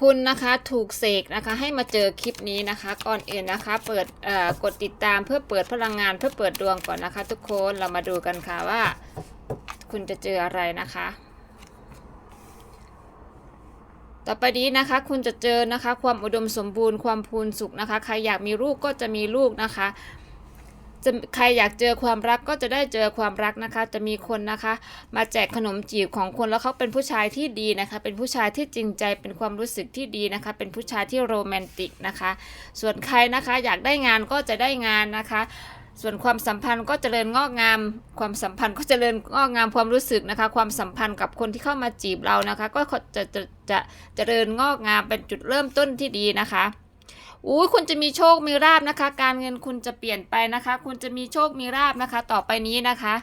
คุณนะคะถูกเสกนะคะให้มาเจอคลิปนี้นะคะก่อนอื่นนะคะ เปิดกดติดตามเพื่อเปิดพลังงานเพื่อเปิดดวงก่อนนะคะ ทุกคนเรามาดูกันค่ะว่า คุณจะเจออะไรนะคะ ต่อไปนี้นะคะ คุณจะเจอนะคะ ความอุดมสมบูรณ์ความพูนสุขนะคะใครอยากมีลูกก็จะมีลูกนะคะ จะใครอยากเจอความรักก็จะได้เจอความรักนะคะ จะมีคนนะคะ มาแจกขนมจีบของคนแล้วเขาเป็นผู้ชายที่ดีนะคะ เป็นผู้ชายที่จริงใจเป็นความรู้สึกที่ดีนะคะ เป็นผู้ชายที่โรแมนติกนะคะ ส่วนใครนะคะอยากได้งานก็จะได้งานนะคะส่วนความสัมพันธ์ก็เจริญงอกงาม ความสัมพันธ์ก็เจริญงอกงามความรู้สึกนะคะ ความสัมพันธ์กับคนที่เข้ามาจีบเรานะคะ ก็จะจะจะเจริญงอกงามเป็นจุดเริ่มต้นที่ดีนะคะ อุ้ยคุณจะมีโชคมีราบนะคะ การเงินคุณจะเปลี่ยนไปนะคะ คุณจะมีโชคมีราบนะคะ ต่อไปนี้นะคะ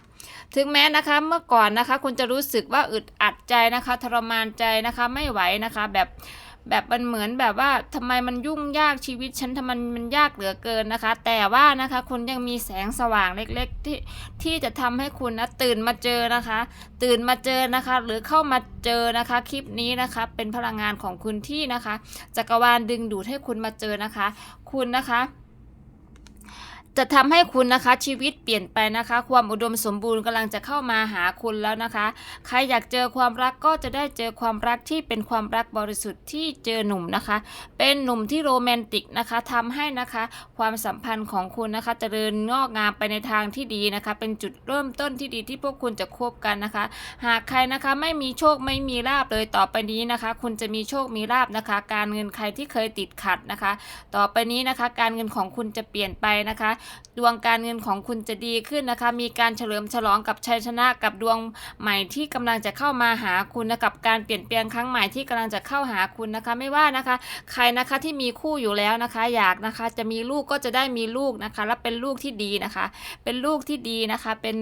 ถึงแม้นะคะเมื่อก่อนนะคะ คุณจะรู้สึกว่าอึดอัดใจนะคะ ทรมานใจนะคะ ไม่ไหวนะคะ แบบ แบบมันเหมือนแบบว่าทำไมมันยุ่งยากชีวิตฉันทำไมมันยากเหลือเกินนะคะ แต่ว่านะคะคุณยังมีแสงสว่างเล็กๆที่ที่จะทำให้คุณนะตื่นมาเจอนะคะ ตื่นมาเจอนะคะ หรือเข้ามาเจอนะคะคลิปนี้นะคะ เป็นพลังงานของคุณที่นะคะจักรวาลดึงดูดให้คุณมาเจอนะคะ คุณนะคะ จะทำให้คุณนะคะชีวิตเปลี่ยนไปนะคะ ความอุดมสมบูรณ์กำลังจะเข้ามาหาคุณแล้วนะคะ ใครอยากเจอความรักก็จะได้เจอความรักที่เป็นความรักบริสุทธิ์ที่เจอหนุ่มนะคะ เป็นหนุ่มที่โรแมนติกนะคะทำให้นะคะ ความสัมพันธ์ของคุณนะคะเจริญงอกงามไปในทางที่ดีนะคะ เป็นจุดเริ่มต้นที่ดีที่พวกคุณจะคบกันนะคะ หากใครนะคะไม่มีโชคไม่มีลาบเลยต่อไปนี้นะคะ คุณจะมีโชคมีลาบนะคะ การเงินใครที่เคยติดขัดนะคะ ต่อไปนี้นะคะ การเงินของคุณจะเปลี่ยนไปนะคะดวงการเงินของคุณจะดีขึ้นนะคะ มีการเฉลิมฉลองกับชัยชนะกับดวงใหม่ที่กำลังจะเข้ามาหาคุณนะกับการเปลี่ยนแปลงครั้งใหม่ที่กำลังจะเข้าหาคุณนะคะ ไม่ว่านะคะ ใครนะคะที่มีคู่อยู่แล้วนะคะ อยากนะคะจะมีลูกก็จะได้มีลูกนะคะ และเป็นลูกที่ดีนะคะ เป็นลูกที่ดีนะคะ เป็น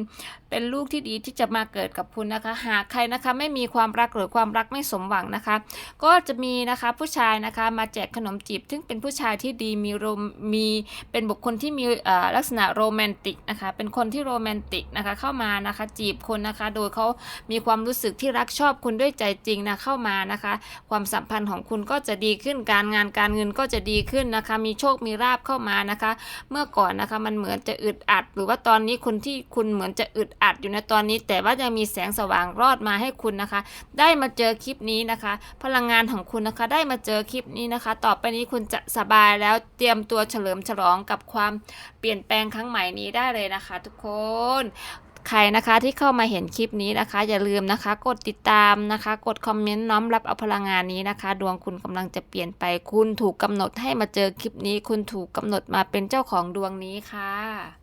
เป็นลูกที่ดีที่จะมาเกิดกับคุณนะคะ หากใครนะคะไม่มีความรักหรือความรักไม่สมหวังนะคะ ก็จะมีนะคะผู้ชายนะคะมาแจกขนมจีบ ซึ่งเป็นผู้ชายที่ดีมีรมมีเป็นบุคคลที่มีเลักษณะโรแมนติกนะคะเป็นคนที่โรแมนติกนะคะเข้ามานะคะจีบคนนะคะ โดยเขามีความรู้สึกที่รักชอบคุณด้วยใจจริงนะเข้ามานะคะ ความสัมพันธ์ของคุณก็จะดีขึ้นการงานการเงินก็จะดีขึ้นนะคะ มีโชคมีราบเข้ามานะคะ เมื่อก่อนนะคะมันเหมือนจะอึดอัด หรือว่าตอนนี้คุณที่คุณเหมือนจะอึดอัดอยู่ในตอนนี้ แต่ว่ายังมีแสงสว่างรอดมาให้คุณนะคะ ได้มาเจอคลิปนี้นะคะ พลังงานของคุณนะคะได้มาเจอคลิปนี้นะคะ ต่อไปนี้คุณจะสบายแล้วเตรียมตัวเฉลิมฉลองกับความเปลี่ยนแปลงครั้งใหม่นี้ได้เลยนะคะทุกคนใครนะคะที่เข้ามาเห็นคลิปนี้นะคะ อย่าลืมนะคะ กดติดตามนะคะ กดคอมเมนต์น้อมรับเอาพลังงานนี้นะคะ ดวงคุณกำลังจะเปลี่ยนไปคุณถูกกำหนดให้มาเจอคลิปนี้ คุณถูกกำหนดมาเป็นเจ้าของดวงนี้ค่ะ